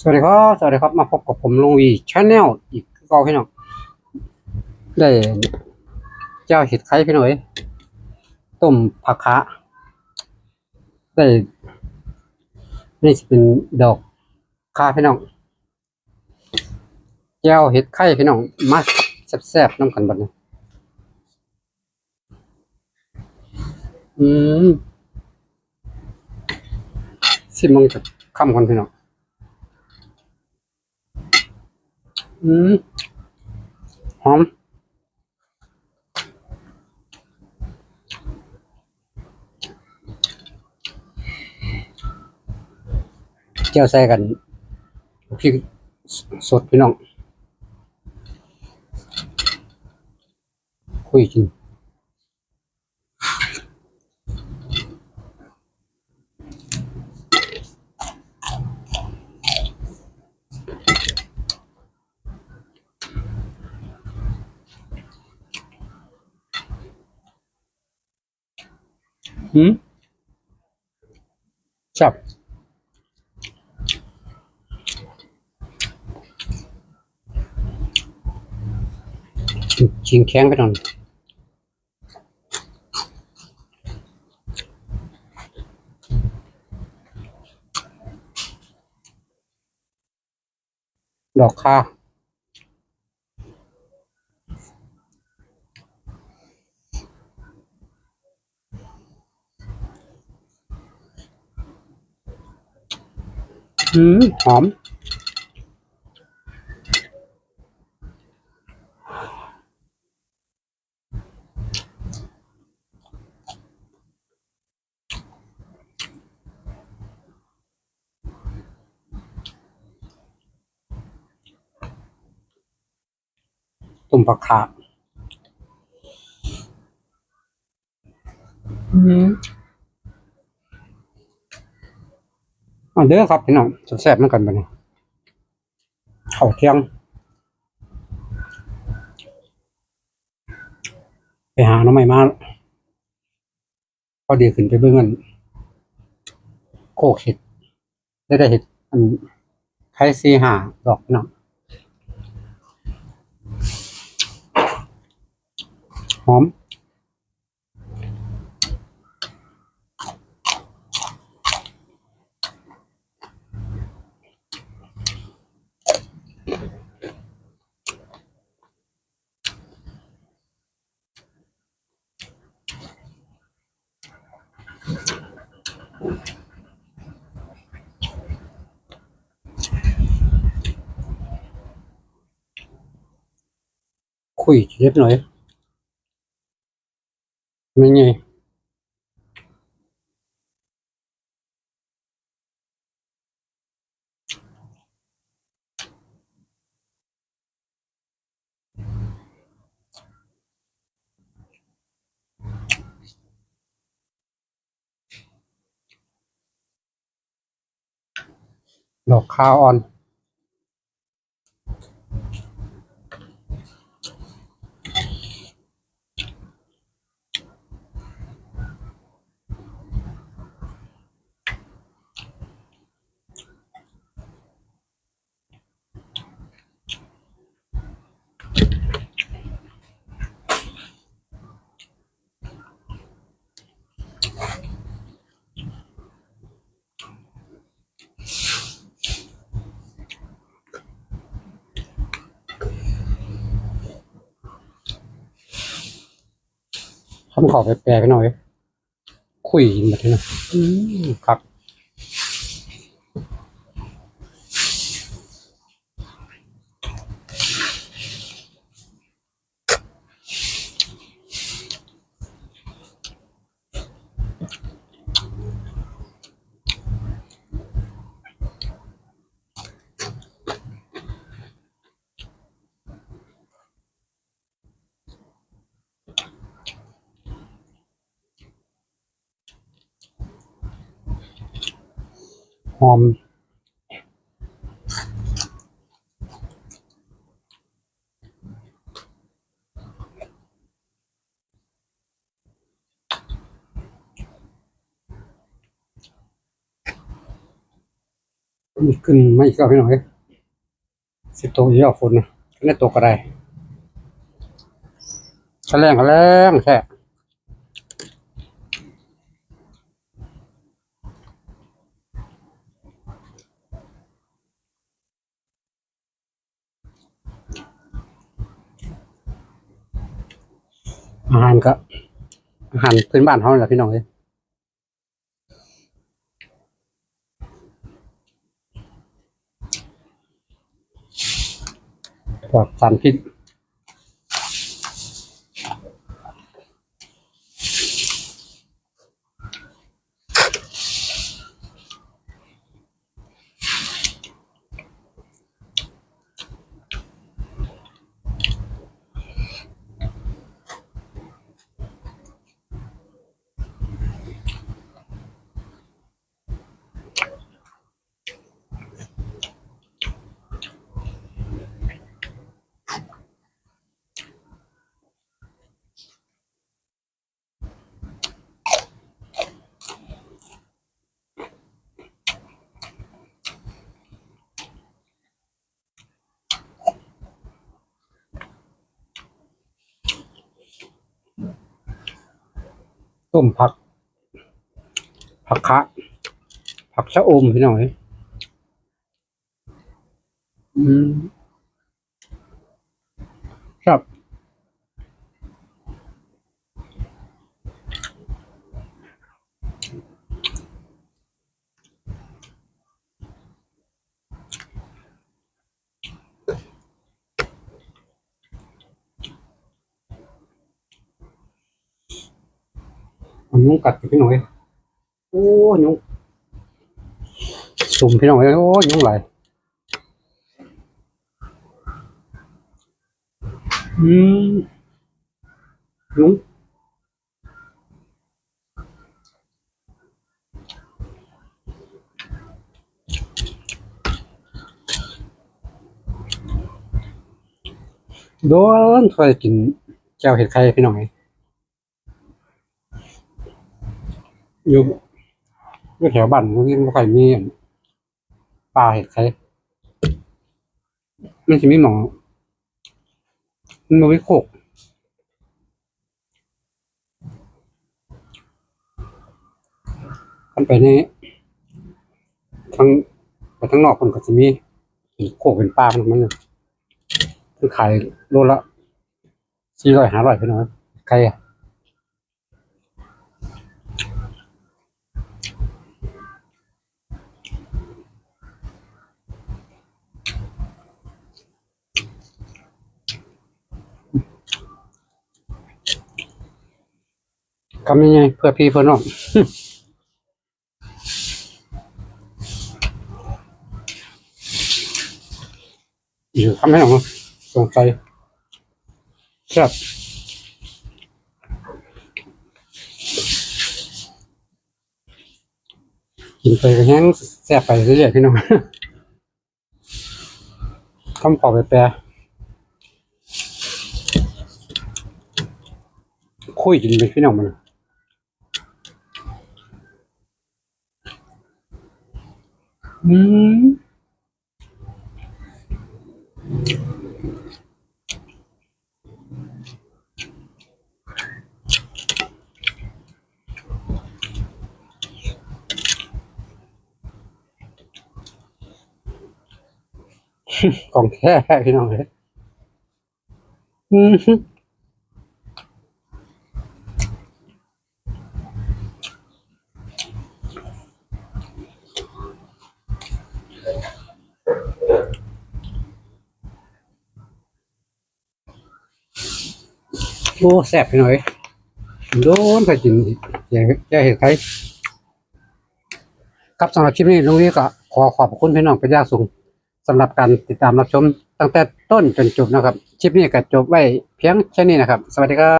สวัสดีครับสวัสดีครับมาพบกับผมลุงวีชาแนลอีกก่าพี่น้องได้เจ้าเห็ดไข่พี่หน่อยต้มผักคะได้นี่จะเป็นดอกคาพี่น้องเจ้าเห็ดไข่พี่น้องมาแซ่บๆน้ำกันบัดนี้อืมสิมึงจะคำคนพี่น้อง อืมหอมเจียวใส่กันพริกสดพี่น้องคุยกิน อืมจับชิงแข็งไปหน่อยดอกค่า อืมหอม ตุ่มผักขาอืมอ่า เด้อครับพี่น้องแซ่บๆเหมือนกันบัดนี้ข้าวเที่ยง ไปหาน้องใหม่มาพอดีขึ้นไปเบิ่งกันโคกเห็ดได้ได้เห็ดอันไข่ซีหาดอกพี่น้องหอม คุยเล็กหน่อ ยไม่ไงดอกคาออนคำขอไปแปลกันหน่อย คุยมาทีนะอืมครับ ห อมมันขึ้นไม่ก็พี่น้องเอ้ยสิโตเยอะฝนนะแค่ตกก็ได้แฉลงแรงแค่ อาหารก็ อาหารพื้นบ้านเขาแหละพี่น้องเอ้ยปลอดสารพิษ ต้มผัก ผักคะ ผักชะอมพี่น้องเอ้ยอืมครับ มันนุ่งกัดพี่น้องเอ้ยโอ้ยุ่งสุ่มพี่น้องเอ้ยโอ้ยุ่งไหลอืมยุ่งโดนเคยกินแจ่วเห็ดไข่พี่น้องเอ้ย อยู่อยู่แถวบ้านมันไม่ค่อยมีปลาเห็ดไข่มันจะมีหมองมันบ่มีโคกกันไปในทั้งไปทั้งนอกคนก็จะมีโคกเป็นปลามันมันคือขายโลละสี่ร้อยห้าร้อยไปหน่อยไก่อะ ทำยังไงเพื่อพี่เพื่อน้องอยู่ทำให้หนอสงสัยครับกินไปก็แห้งแซ่บไปเรื่อยๆพี่น้องคำขอไปแปลคุยกินไปพี่น้องมัน อืมของแท้พี่น้องเลยอืมโอ้แซ่บไปหน่อยโดนไปกินอย่าอย่าเห็นใครครับสำหรับคลิปนี้ลุงนี้ก็ขอขอบคุณพี่น้องเป็นยางสูงสำหรับการติดตามรับชมตั้งแต่ต้นจนจบนะครับ คลิปนี้ก็จบไว้เพียงแค่นี้นะครับ สวัสดีครับ